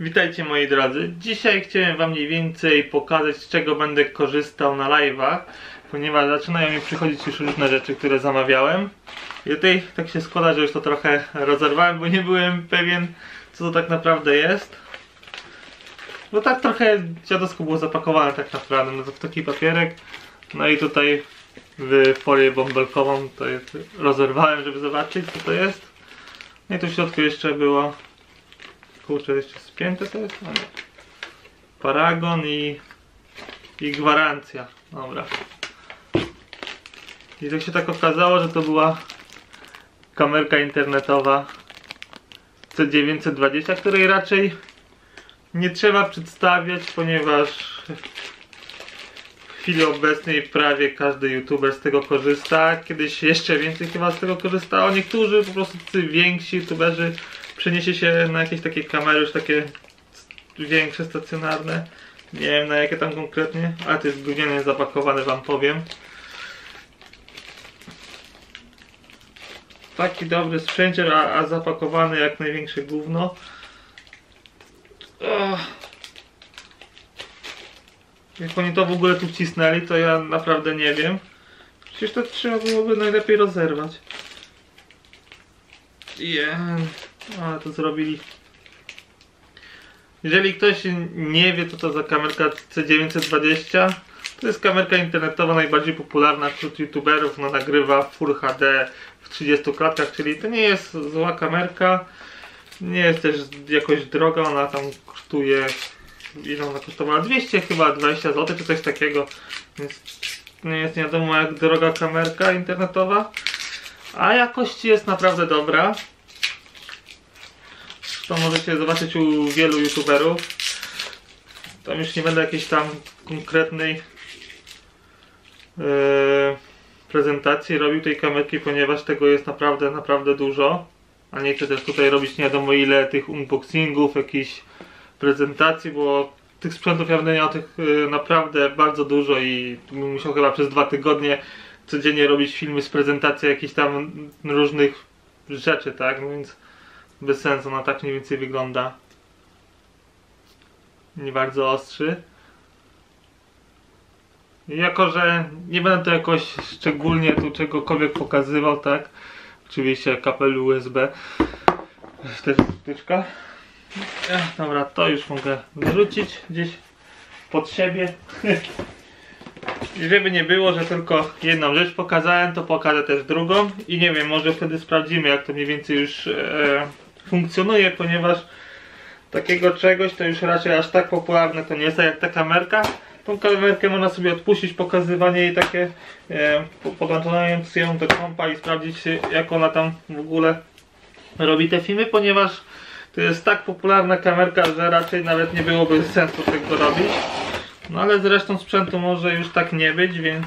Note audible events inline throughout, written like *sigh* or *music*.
Witajcie moi drodzy. Dzisiaj chciałem wam mniej więcej pokazać z czego będę korzystał na live'ach, ponieważ zaczynają mi przychodzić już różne rzeczy, które zamawiałem. I tutaj tak się składa, że już to trochę rozerwałem, bo nie byłem pewien co to tak naprawdę jest. Bo tak trochę dziadowsko było zapakowane tak naprawdę, no to w taki papierek. No i tutaj w folię bąbelkową to jest, rozerwałem, żeby zobaczyć co to jest. No i tu w środku jeszcze było Kurczę, jeszcze spięte to jest? A nie. Paragon i, i gwarancja. Dobra. I tak się tak okazało, że to była kamerka internetowa C920, której raczej nie trzeba przedstawiać, ponieważ w chwili obecnej prawie każdy youtuber z tego korzysta. Kiedyś jeszcze więcej chyba z tego korzystało. Niektórzy po prostu więksi youtuberzy przeniesie się na jakieś takie kamery już takie większe, stacjonarne. Nie wiem na jakie tam konkretnie, ale to jest gównianie zapakowane wam powiem. Taki dobry sprzęcier, a, a zapakowany jak największe gówno. Jak oni to w ogóle tu wcisnęli, to ja naprawdę nie wiem. Przecież to trzeba byłoby najlepiej rozerwać. Yeah. Ale to zrobili. Jeżeli ktoś nie wie, co to za kamerka C920, to jest kamerka internetowa najbardziej popularna wśród youtuberów. No, nagrywa Full HD w 30 klatkach, czyli to nie jest zła kamerka. Nie jest też jakoś droga, ona tam kosztuje. Ile ona kosztowała? 200 chyba 20 zł czy coś takiego. Więc nie jest nie wiadomo jak droga kamerka internetowa. A jakość jest naprawdę dobra. To możecie zobaczyć u wielu youtuberów. Tam już nie będę jakiejś tam konkretnej yy, prezentacji robił tej kamerki, ponieważ tego jest naprawdę, naprawdę dużo. A nie chcę też tutaj robić nie wiadomo ile tych unboxingów, jakichś prezentacji, bo tych sprzętów ja będę miał tych yy, naprawdę bardzo dużo i bym musiał chyba przez dwa tygodnie codziennie robić filmy z prezentacji jakichś tam różnych rzeczy, tak? No więc bez sensu, ona tak mniej więcej wygląda. Nie bardzo ostrzy. Jako, że nie będę to jakoś szczególnie tu czegokolwiek pokazywał, tak? Oczywiście kabel USB. Też wtyczka. Ech, Dobra, to już mogę wyrzucić gdzieś pod siebie. I *laughs* żeby nie było, że tylko jedną rzecz pokazałem, to pokażę też drugą. I nie wiem, może wtedy sprawdzimy, jak to mniej więcej już e, funkcjonuje, ponieważ takiego czegoś to już raczej aż tak popularne to nie jest, jak ta kamerka. Tą kamerkę można sobie odpuścić, pokazywanie jej takie, e, podłączając ją do kompa i sprawdzić jak ona tam w ogóle robi te filmy, ponieważ to jest tak popularna kamerka, że raczej nawet nie byłoby sensu tego robić. No ale zresztą sprzętu może już tak nie być, więc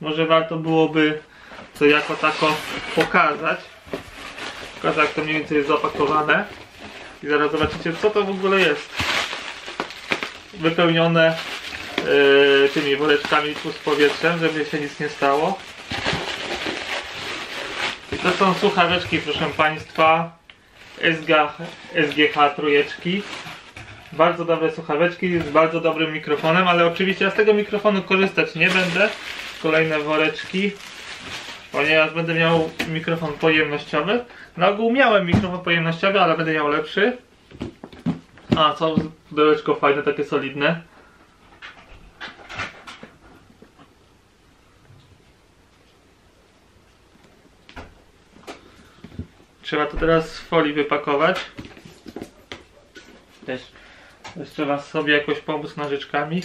może warto byłoby to jako tako pokazać. Pokażę jak to mniej więcej jest zapakowane. I zaraz zobaczycie co to w ogóle jest. Wypełnione yy, tymi woreczkami z powietrzem, żeby się nic nie stało. I to są słuchaweczki proszę Państwa. SG, SGH trójeczki. Bardzo dobre słuchaweczki z bardzo dobrym mikrofonem, ale oczywiście ja z tego mikrofonu korzystać nie będę. Kolejne woreczki, ponieważ będę miał mikrofon pojemnościowy. Na ogół miałem mikrofon pojemnościowy, ale będę miał lepszy. A, co pudełeczko fajne, takie solidne. Trzeba to teraz z folii wypakować. Też, też trzeba sobie jakoś pomóc nożyczkami.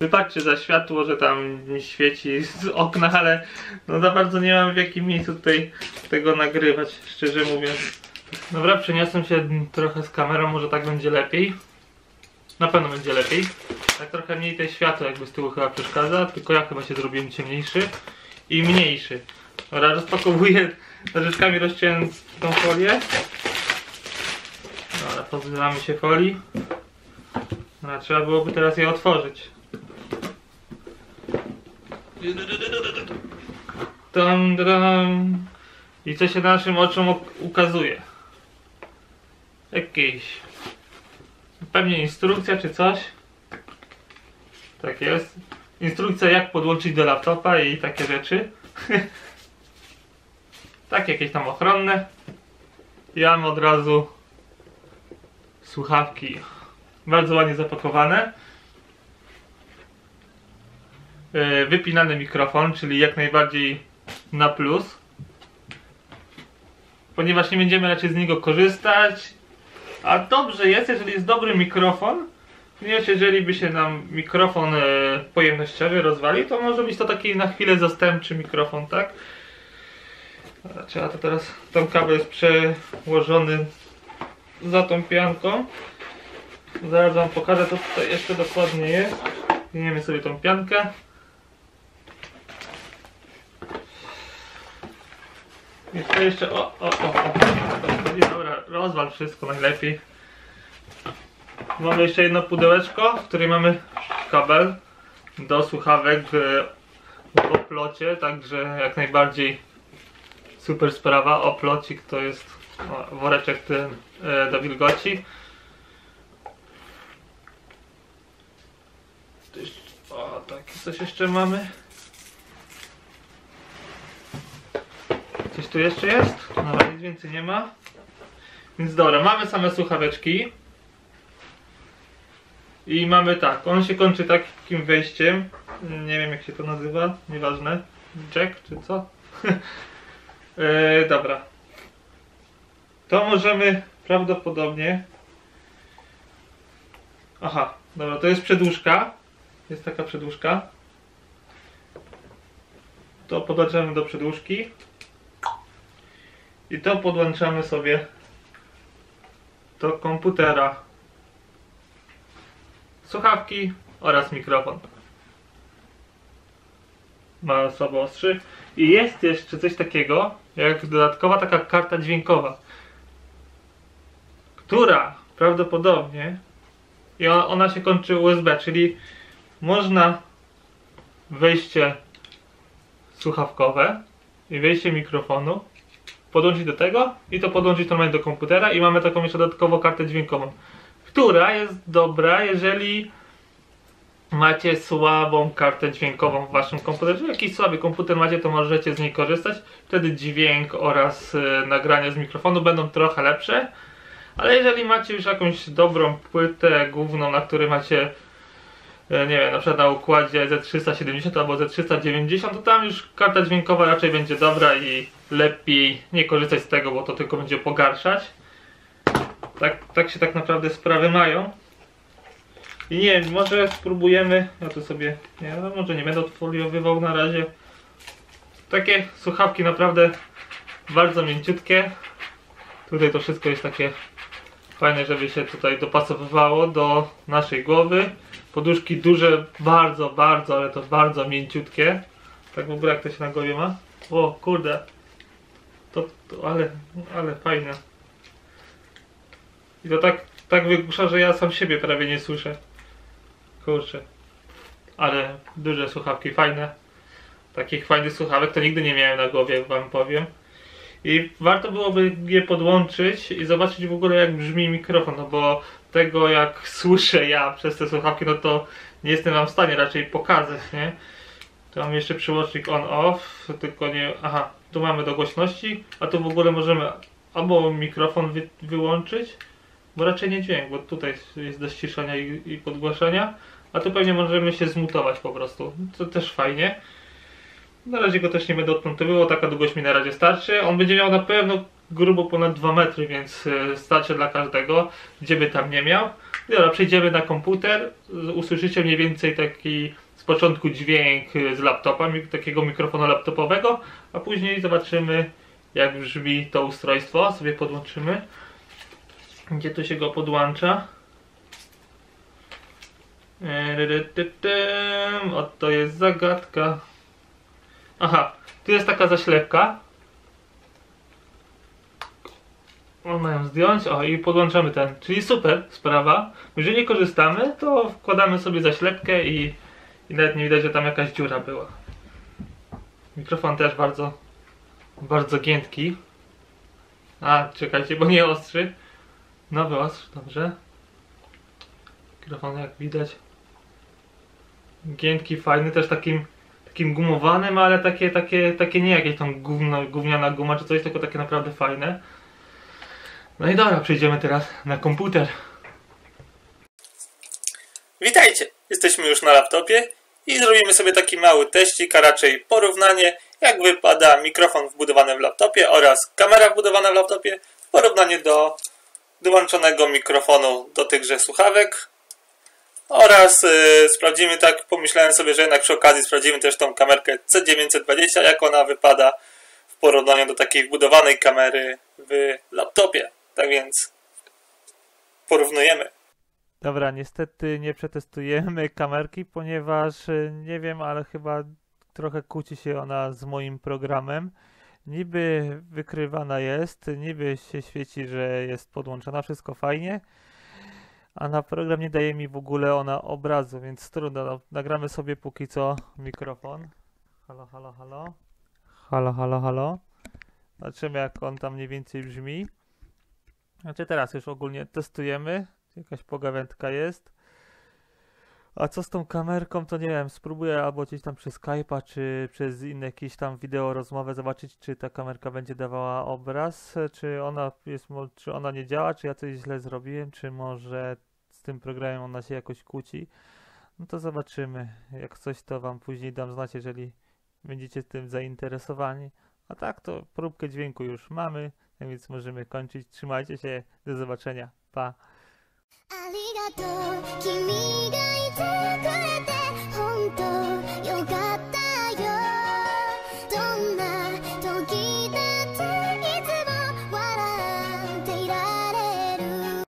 Wybaczcie za światło, że tam świeci z okna, ale no za bardzo nie mam w jakim miejscu tutaj tego nagrywać, szczerze mówiąc. Dobra, przeniosłem się trochę z kamerą, może tak będzie lepiej. Na pewno będzie lepiej. Tak trochę mniej tej światła jakby z tyłu chyba przeszkadza, tylko ja chyba się zrobiłem ciemniejszy i mniejszy. Dobra, rozpakowuję nożyczkami rozciąłem tą folię. Dobra, pozbywamy się folii. Dobra, trzeba byłoby teraz je otworzyć. Dum, dum. I co się naszym oczom ukazuje? Jakieś Pewnie instrukcja czy coś. Tak jest. Instrukcja jak podłączyć do laptopa i takie rzeczy. *laughs* tak, jakieś tam ochronne. Ja mam od razu słuchawki bardzo ładnie zapakowane. Yy, Wypinany mikrofon, czyli jak najbardziej na plus. Ponieważ nie będziemy raczej z niego korzystać. A dobrze jest, jeżeli jest dobry mikrofon. Ponieważ jeżeli by się nam mikrofon e, pojemnościowy rozwalił, to może być to taki na chwilę zastępczy mikrofon, tak? Trzeba to teraz, ten kabel jest przełożony za tą pianką. Zaraz wam pokażę, co tutaj jeszcze dokładnie jest. Wyjmiemy sobie tą piankę. To jeszcze, o, o, o, o. Dobra, rozwal wszystko najlepiej. Mamy jeszcze jedno pudełeczko, w którym mamy kabel do słuchawek w, oplocie, także jak najbardziej super sprawa. Oplocik to jest woreczek ten do wilgoci. O, takie coś jeszcze mamy. Coś tu jeszcze jest? Razie nic więcej nie ma. Więc dobra, mamy same słuchaweczki. I mamy tak, on się kończy takim wejściem. Nie wiem jak się to nazywa, nieważne. Jack czy co? *laughs* e, dobra. To możemy prawdopodobnie. Aha, dobra, to jest przedłużka. Jest taka przedłużka. To podłączamy do przedłużki. I to podłączamy sobie do komputera. Słuchawki oraz mikrofon. Ma słabo ostrzy. I jest jeszcze coś takiego, jak dodatkowa taka karta dźwiękowa, która prawdopodobnie i ona się kończy USB, czyli można wejście słuchawkowe i wejście mikrofonu podłączyć do tego i to podłączyć normalnie do komputera i mamy taką jeszcze dodatkowo kartę dźwiękową, która jest dobra, jeżeli macie słabą kartę dźwiękową w waszym komputerze. Jakiś słaby komputer macie, to możecie z niej korzystać. Wtedy dźwięk oraz y, nagrania z mikrofonu będą trochę lepsze. Ale jeżeli macie już jakąś dobrą płytę główną, na której macie e, nie wiem, na przykład na układzie Z370 albo Z390, to tam już karta dźwiękowa raczej będzie dobra i lepiej nie korzystać z tego, bo to tylko będzie pogarszać. Tak, tak się tak naprawdę sprawy mają. I nie wiem, może spróbujemy, ja to sobie, nie no może nie będę odfoliowywał na razie. Takie słuchawki naprawdę bardzo mięciutkie. Tutaj to wszystko jest takie fajne, żeby się tutaj dopasowywało do naszej głowy. Poduszki duże, bardzo, bardzo, ale to bardzo mięciutkie. Tak w ogóle jak to się na głowie ma. O kurde. To, to ale, ale fajne. I to tak, tak wygłusza, że ja sam siebie prawie nie słyszę. Kurczę. Ale duże słuchawki, fajne. Takich fajnych słuchawek to nigdy nie miałem na głowie, wam powiem. I warto byłoby je podłączyć i zobaczyć w ogóle jak brzmi mikrofon, no bo tego jak słyszę ja przez te słuchawki, no to nie jestem wam w stanie raczej pokazać, nie? Tu mam jeszcze przyłącznik on-off, tylko nie... Aha, tu mamy do głośności, a tu w ogóle możemy albo mikrofon wy, wyłączyć, bo raczej nie dźwięk, bo tutaj jest do ściszania i, i podgłaszania, a tu pewnie możemy się zmutować po prostu, to też fajnie. Na razie go też nie będę odplątowywał, taka długość mi na razie starczy. On będzie miał na pewno grubo ponad 2 metry, więc e, starczy dla każdego, gdzie by tam nie miał. Dobra, przejdziemy na komputer, usłyszycie mniej więcej taki początku dźwięk e, z laptopa, takiego mikrofonu laptopowego, a później zobaczymy jak brzmi to ustrojstwo, sobie podłączymy. Gdzie tu się go podłącza? Eee, Oto jest zagadka. Aha, tu jest taka zaślepka. Można ją zdjąć, o i podłączamy ten. Czyli super sprawa. Jeżeli korzystamy, to wkładamy sobie zaślepkę i, i nawet nie widać, że tam jakaś dziura była. Mikrofon też bardzo, bardzo giętki. A, czekajcie, bo nie ostry. Nowy ostrz, dobrze. Mikrofon jak widać. Giętki fajny, też takim, takim gumowanym, ale takie, takie, takie nie jakieś tam gówno, gówniana guma czy coś, tylko takie naprawdę fajne. No i dobra, przejdziemy teraz na komputer. Witajcie! Jesteśmy już na laptopie i zrobimy sobie taki mały teścik, a raczej porównanie, jak wypada mikrofon wbudowany w laptopie oraz kamera wbudowana w laptopie w porównaniu do dołączonego mikrofonu do tychże słuchawek. Oraz yy, sprawdzimy tak, pomyślałem sobie, że jednak przy okazji sprawdzimy też tą kamerkę C920, jak ona wypada w porównaniu do takiej wbudowanej kamery w laptopie. Tak więc porównujemy. Dobra, niestety nie przetestujemy kamerki, ponieważ y, nie wiem, ale chyba trochę kłóci się ona z moim programem. Niby wykrywana jest, niby się świeci, że jest podłączona, wszystko fajnie, a na program nie daje mi w ogóle ona obrazu, więc trudno. No, nagramy sobie póki co mikrofon. Halo, halo, halo. Halo, halo, halo. Zobaczymy jak on tam mniej więcej brzmi. Znaczy teraz już ogólnie testujemy. Jakaś pogawędka jest. A co z tą kamerką, to nie wiem, spróbuję albo gdzieś tam przez Skype'a, czy przez inne jakieś tam wideo rozmowę zobaczyć, czy ta kamerka będzie dawała obraz, czy ona jest, czy ona nie działa, czy ja coś źle zrobiłem, czy może z tym programem ona się jakoś kłóci. No to zobaczymy. Jak coś, to wam później dam znać, jeżeli będziecie tym zainteresowani. A tak, to próbkę dźwięku już mamy, więc możemy kończyć. Trzymajcie się, do zobaczenia. Pa! ありがとう。君がいてくれて本当よかっ